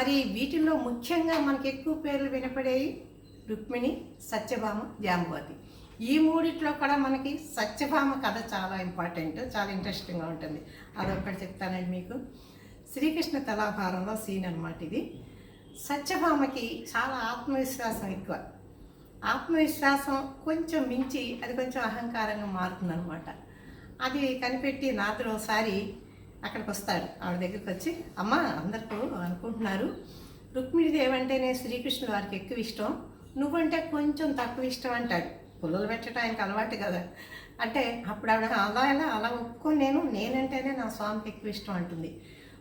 మరి వీటిల్లో ముఖ్యంగా మనకి ఎక్కువ పేర్లు వినపడేవి రుక్మిణి సత్యభామ జాంబవతి. ఈ మూడిట్లో కూడా మనకి సత్యభామ కథ చాలా ఇంపార్టెంట్ చాలా ఇంట్రెస్టింగ్గా ఉంటుంది. అదొకటి చెప్తానండి మీకు. శ్రీకృష్ణ తలాభారంలో సీన్ అనమాట ఇది. సత్యభామకి చాలా ఆత్మవిశ్వాసం ఎక్కువ. ఆత్మవిశ్వాసం కొంచెం మించి అది కొంచెం అహంకారంగా మారుతుందనమాట అది కనిపెట్టి నాతో ఒకసారి అక్కడికి వస్తాడు ఆవిడ దగ్గరికి వచ్చి అమ్మ అందరికీ అనుకుంటున్నారు. రుక్మిణిదేవి అంటేనే శ్రీకృష్ణుడు వారికి ఎక్కువ ఇష్టం. నువ్వంటే కొంచెం తక్కువ ఇష్టం అంటాడు. పుల్లలు పెట్టడం ఆయనకు అలవాటు కదా. అంటే అప్పుడు ఆవిడ అలా ఎలా అలా ఒప్పుకొని నేను నేనంటేనే నా స్వామికి ఎక్కువ ఇష్టం అంటుంది.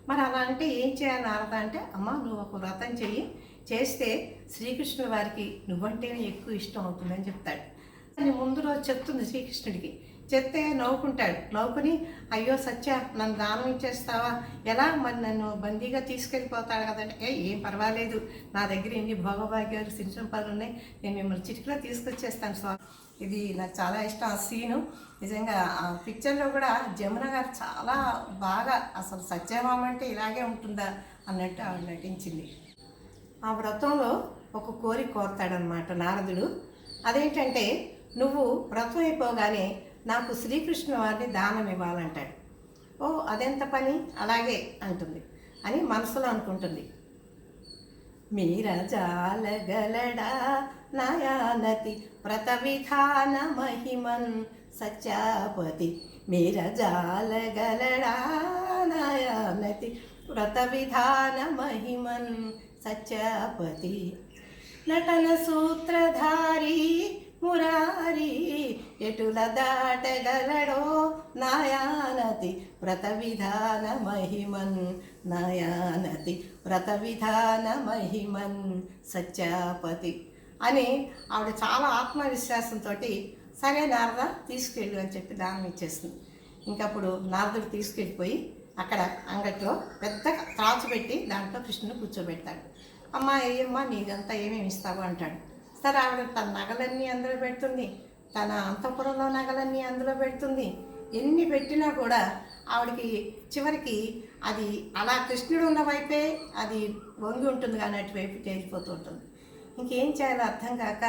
మరి అలా అంటే ఏం చేయాలి నారద అంటే అమ్మ నువ్వు ఒక వ్రతం చెయ్యి. చేస్తే శ్రీకృష్ణుడు వారికి నువ్వంటేనే ఎక్కువ ఇష్టం అవుతుందని చెప్తాడు. అని ముందు రోజు చెప్తుంది శ్రీకృష్ణుడికి చెప్తే నవ్వుకుంటాడు. నవ్వుకుని అయ్యో సత్య నన్ను దానం ఇచ్చేస్తావా? ఎలా? మరి నన్ను బందీగా తీసుకెళ్ళిపోతాడు కదంటే ఏ ఏం పర్వాలేదు. నా దగ్గర ఎన్ని భోగభాగ్యాలు సిరి సంపదలు ఉన్నాయి. నేను మిమ్మల్ని చిటికలో తీసుకొచ్చేస్తాను స్వామి. ఇది నాకు చాలా ఇష్టం. ఆ సీను నిజంగా ఆ పిక్చర్లో కూడా జమున గారు చాలా బాగా అసలు సత్యభామ అంటే ఇలాగే ఉంటుందా అన్నట్టు ఆవిడ నటించింది. ఆ వ్రతంలో ఒక కోరిక కోరతాడనమాట నారదుడు. అదేంటంటే నువ్వు వ్రతం అయిపోగానే నాకు శ్రీకృష్ణ వారిని దానం ఇవ్వాలంటాడు. ఓ అదెంత పని? అలాగే అంటుంది. అని మనసులో అనుకుంటుంది. మీర జాలగలడా నయానతి ప్రతవిధాన మహిమన్ సత్యాపతి. మీర జాలగలడా నయానతి ప్రతవిధాన మహిమన్ సత్యాపతి. నటన సూత్రధారి చెటుల దాటగలడో నాయానతి వ్రత విధాన మహిమన్ నాయానతి వ్రత విధాన మహిమన్ సత్యాపతి అని ఆవిడ చాలా ఆత్మవిశ్వాసంతో సరే నారద తీసుకెళ్ళు అని చెప్పి దానం ఇచ్చేస్తుంది ఇంకప్పుడు నారదుడు తీసుకెళ్ళిపోయి అక్కడ అంగట్లో పెద్ద త్రాచు పెట్టి దాంట్లో కృష్ణుని కూర్చోబెడతాడు. అమ్మ ఏమ్మా నీదంతా ఏమేమి ఇస్తావు? అంటాడు. సరే ఆవిడ తన నగలన్నీ అందరూ పెడుతుంది. తన అంతఃపురంలో నగలన్నీ అందులో పెడుతుంది. ఎన్ని పెట్టినా కూడా ఆవిడకి చివరికి అది అలా కృష్ణుడు ఉన్న వైపే అది వంగి ఉంటుంది కానీ అటువైపు తేలిపోతూ ఉంటుంది. ఇంకేం చేయాలో అర్థం కాక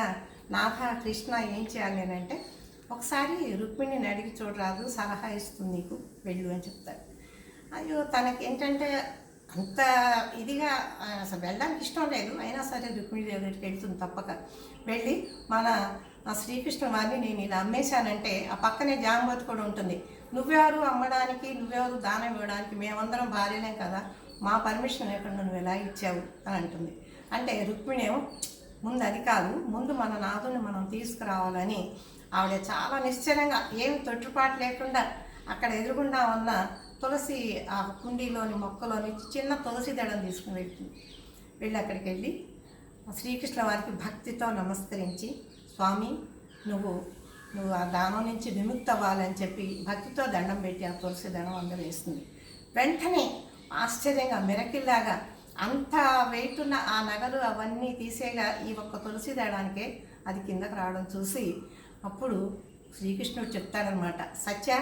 నాథ కృష్ణ ఏం చేయాలి అని అంటే ఒకసారి రుక్మిణిని అడిగి చూడరాదు సలహా ఇస్తుంది నీకు వెళ్ళు అని చెప్తాడు అయ్యో తనకి ఏంటంటే అంత ఇదిగా అసలు వెళ్ళడానికి ఇష్టం లేదు. అయినా సరే రుక్మిణి దగ్గరికి వెళ్తుంది తప్పక. వెళ్ళి మన ఆ శ్రీకృష్ణ వారిని నేను ఇలా అమ్మేశానంటే ఆ పక్కనే జాంబోతి కూడా ఉంటుంది. నువ్వెవరు అమ్మడానికి నువ్వెవరు దానం ఇవ్వడానికి మేమందరం భార్యలేం కదా? మా పర్మిషన్ లేకుండా నువ్వు ఎలా ఇచ్చావు? అని అంటుంది. అంటే రుక్మిణేమో ముందు అది కాదు ముందు మన నాథుని మనం తీసుకురావాలని. ఆవిడ చాలా నిశ్చలంగా ఏమి తొట్టుపాటు లేకుండా అక్కడ ఎదురుగుండా ఉన్న తులసి ఆ కుండీలోని మొక్కలోని చిన్న తులసి దళం తీసుకుని వెళ్తుంది. వెళ్ళి అక్కడికి వెళ్ళి శ్రీకృష్ణ వారికి భక్తితో నమస్కరించి స్వామి నువ్వు నువ్వు ఆ దానం నుంచి విముక్త అవ్వాలని చెప్పి భక్తితో దండం పెట్టి ఆ తులసి దండం అందరూ వేస్తుంది. వెంటనే ఆశ్చర్యంగా మిరకిల్లాగా అంత వెయిట్ ఉన్న ఆ నగలు అవన్నీ తీసేగా ఈ ఒక్క తులసి దడానికే అది కిందకు రావడం చూసి అప్పుడు శ్రీకృష్ణుడు చెప్తాడనమాట సత్య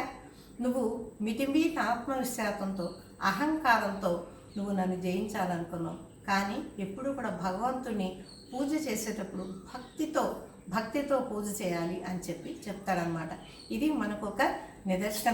నువ్వు మితిమీత ఆత్మవిశ్వాసంతో అహంకారంతో నువ్వు నన్ను జయించాలనుకున్నావు. కానీ ఎప్పుడూ కూడా భగవంతుని పూజ చేసేటప్పుడు భక్తితో భక్తితో పూజ చేయాలి అని చెప్పి చెప్తాడనమాట ఇది మనకు ఒక నిదర్శనం.